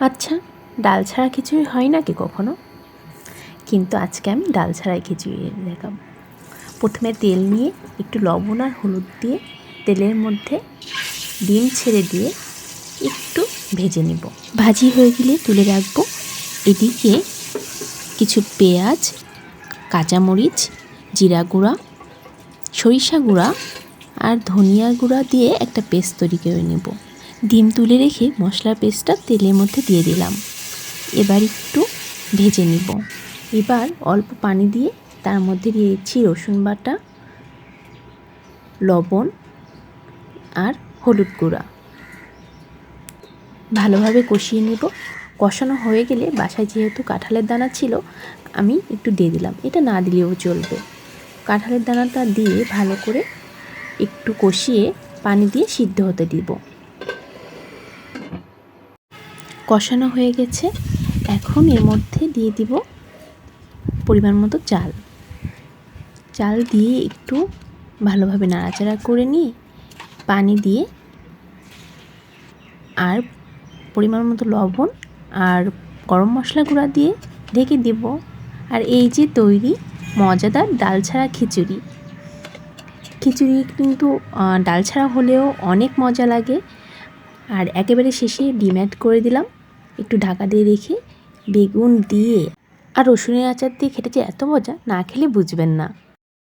আচ্ছা ডাল ছাড়া খিচুড়ি হয় নাকি কখনো? কিন্তু আজকে আমি ডাল ছাড়াই খিচুড়ি দেখাবো। প্রথমে তেল নিয়ে একটু লবণ আর হলুদ দিয়ে তেলের মধ্যে ডিম ছেড়ে দিয়ে একটু ভেজে নেব। ভাজি হয়ে গেলে তুলে রাখব এদিকে কিছু পেঁয়াজ, কাঁচামরিচ, জিরা গুঁড়া, সরিষা গুঁড়া আর ধনিয়া গুঁড়া দিয়ে একটা পেস্ট তৈরি করে নেব। ডিম তুলে রেখে মশলার পেস্টটা তেলের মধ্যে দিয়ে দিলাম। এবার একটু ভেজে নিব। এবার অল্প পানি দিয়ে তার মধ্যে দিয়েছি রসুন বাটা, লবণ আর হলুদ গুঁড়া। ভালোভাবে কষিয়ে নেব। কষানো হয়ে গেলে বাসায় যেহেতু কাঁঠালের দানা ছিল, আমি একটু দিয়ে দিলাম। এটা না দিলেও চলবে। কাঁঠালের দানাটা দিয়ে ভালো করে একটু কষিয়ে পানি দিয়ে সিদ্ধ হতে দিব। কষানো হয়ে গেছে। এখন এর মধ্যে দিয়ে দিব পরিমাণ মতো চাল। চাল দিয়ে একটু ভালোভাবে নাড়াচাড়া করে নিয়ে পানি দিয়ে আর পরিমাণ মতো লবণ আর গরম মশলা গুঁড়া দিয়ে ঢেকে দেব। আর এই যে তৈরি মজাদার ডাল ছাড়া খিচুড়ি। খিচুড়ি কিন্তু ডাল ছাড়া হলেও অনেক মজা লাগে। আর একেবারে শেষে ডিম অ্যাড করে দিলাম। একটু ঢাকা দিয়ে রেখে বেগুন দিয়ে আর রসুনের আচার দিয়ে খেটেছে এত মজা, না খেলে বুঝবেন না।